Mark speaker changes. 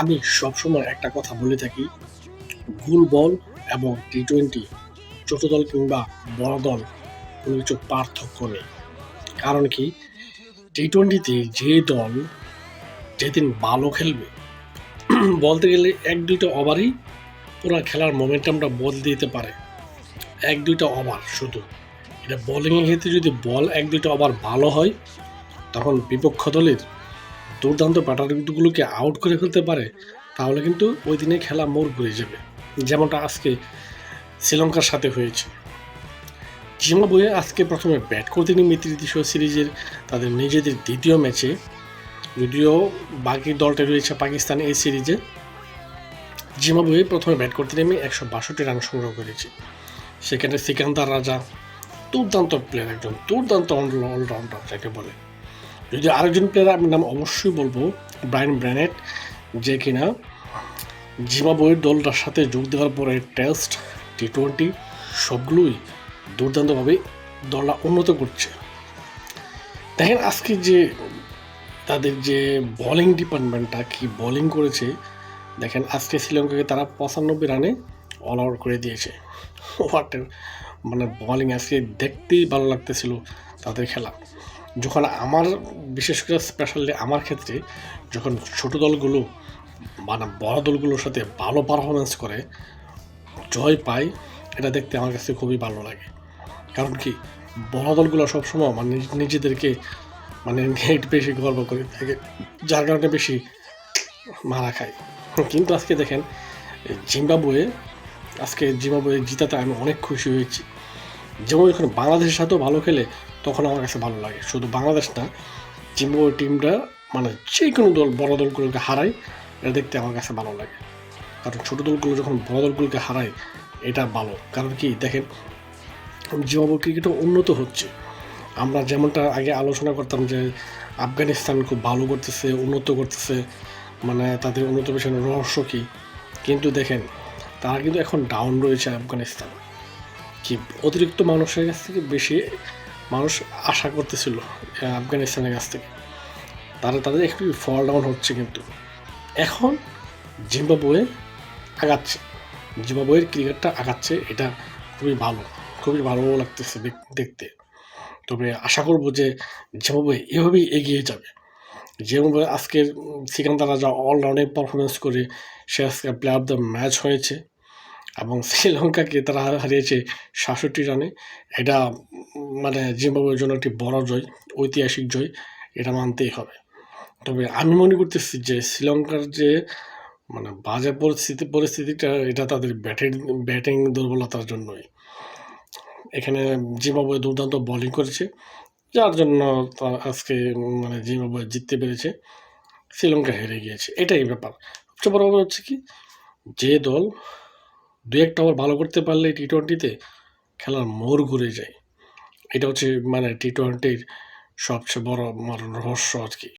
Speaker 1: আমি সবসময় একটা কথা বলে থাকি, ভুল বল এবং টি টোয়েন্টি ছোট দল কিংবা বড় দল কোনো কিছু পার্থক্য নেই। কারণ কি? টি টোয়েন্টিতে যে দল যেদিন ভালো খেলবে, বলতে গেলে এক দুইটা ওভারই পুরো খেলার মোমেন্টামটা বদলে দিতে পারে। এক দুইটা ওভার শুধু। এটা বোলিংয়ের ক্ষেত্রে যদি বল এক দুইটা ওভার ভালো হয়, তখন বিপক্ষ দলের দুর্দান্ত ব্যাটারগুলোকে আউট করে ফেলতে পারে, তাহলে কিন্তু ওই দিনে খেলা মোড় ঘুরে যাবে। যেমনটা আজকে শ্রীলঙ্কার সাথে হয়েছে। জিম্বাবুয়ে আজকে প্রথমে ব্যাট করতে নেমে তৃতীয় সিরিজের তাদের নিজেদের দ্বিতীয় ম্যাচে। যদিও বাকি দলটা রয়েছে পাকিস্তান এই সিরিজে। জিম্বাবুয়ে প্রথমে ব্যাট করতে নেমে একশো বাষট্টি রান সংগ্রহ করেছে। সেখানে সিকান্দার রাজা, দুর্দান্ত প্লেয়ার একজন, দুর্দান্ত অলরাউন্ডার যাকে বলে। যদি আরেকজন প্লেয়ার আমি নাম অবশ্যই বলব ব্রায়ন ব্র্যানেট যে কিনা জিম্বাবুয়ের দলটার সাথে যোগ দেওয়ার পরে টেস্ট টি টোয়েন্টি সবগুলোই দুর্দান্তভাবে দলটা উন্নত করছে। দেখেন আজকে যে তাদের যে বোলিং ডিপার্টমেন্টটা কি বোলিং করেছে, দেখেন আজকে শ্রীলঙ্কাকে তারা পঁচানব্বই রানে অল আউট করে দিয়েছে। হোয়াট মানে বোলিং আজকে দেখতেই ভালো লাগতেছিল তাদের খেলা। যখন আমার, বিশেষ করে স্পেশালি আমার ক্ষেত্রে, যখন ছোট দলগুলো মানে বড় দলগুলোর সাথে ভালো পারফরমেন্স করে, জয় পায়, এটা দেখতে আমার কাছে খুবই ভালো লাগে। কারণ কি, বড় দলগুলো সবসময় মানে নিজ- নিজেদেরকে মানে নেট বেশি গর্ব করে থাকে, যার কারণে বেশি মারা খায়। কিন্তু আজকে দেখেন, জিম্বাবুয়ে, আজকে জিম্বাবুয়ে জিতাতে আমি অনেক খুশি হয়েছি। যেমন যখন বাংলাদেশের সাথেও ভালো খেলে তখন আমার কাছে ভালো লাগে। শুধু বাংলাদেশ না জিম্বাবুয়ে টিমটা মানে যে কোনো দল, বড় দলগুলোকে হারায়, এটা দেখতে আমার কাছে ভালো লাগে। কারণ ছোটো দলগুলো যখন বড় দলগুলোকে হারায়, এটা ভালো। কারণ কি, দেখেন জিম্বাবুয়ে ক্রিকেটও উন্নত হচ্ছে। আমরা যেমনটা আগে আলোচনা করতাম যে, আফগানিস্তান খুব ভালো করতেছে, উন্নত করতেছে মানে তাদের উন্নত পেছনে রহস্য কী? কিন্তু দেখেন, তারা কিন্তু এখন ডাউন রয়েছে আফগানিস্তান। কি, অতিরিক্ত মানুষের কাছ থেকে বেশি মানুষ আশা করতেছিল আফগানিস্তানের কাছ থেকে। তারা তাদের একটু ফল ডাউন হচ্ছে কিন্তু। এখন জিম্বাবুয়ে আগাচ্ছে। জিম্বাবুয়ের ক্রিকেটটা আগাচ্ছে, এটা খুবই ভালো খুবই ভালো লাগতেছে দেখ- দেখতে। তবে আশা করব যে জিম্বাবুয়ে এভাবেই এগিয়ে যাবে। যেভাবে আজকের সিকান্দার রাজা অলরাউন্ডে পারফরমেন্স করে, সে আজকে প্লেয়ার অফ দ্য ম্যাচ হয়েছে। এবং শ্রীলঙ্কাকে তারা হারিয়েছে সাতষট্টি রানে। এটা মানে জিম্বাবুয়ের জন্য একটি বড় জয়, ঐতিহাসিক জয়, এটা মানতেই হবে। তবে আমি মনে করতেছি যে শ্রীলঙ্কার যে মানে বাজে পরিস্থিতি, পরিস্থিতিটা, এটা তাদের ব্যাটিং ব্যাটিং দুর্বলতার জন্যই। এখানে জিম্বাবুয়ে দুর্দান্ত বোলিং করেছে, যার জন্য তারা আজকে মানে জিম্বাবুয়ে জিততে পেরেছে, শ্রীলঙ্কা হেরে গিয়েছে। এটাই ব্যাপার। সবচেয়ে বড় ব্যাপার হচ্ছে কি, যে দল দু একটা ওভার ভালো করতে পারলে টি টোয়েন্টিতে খেলার মোড় ঘুরে যায়। এটা হচ্ছে মানে টি টোয়েন্টির সবচেয়ে বড় আমার রহস্য আর কি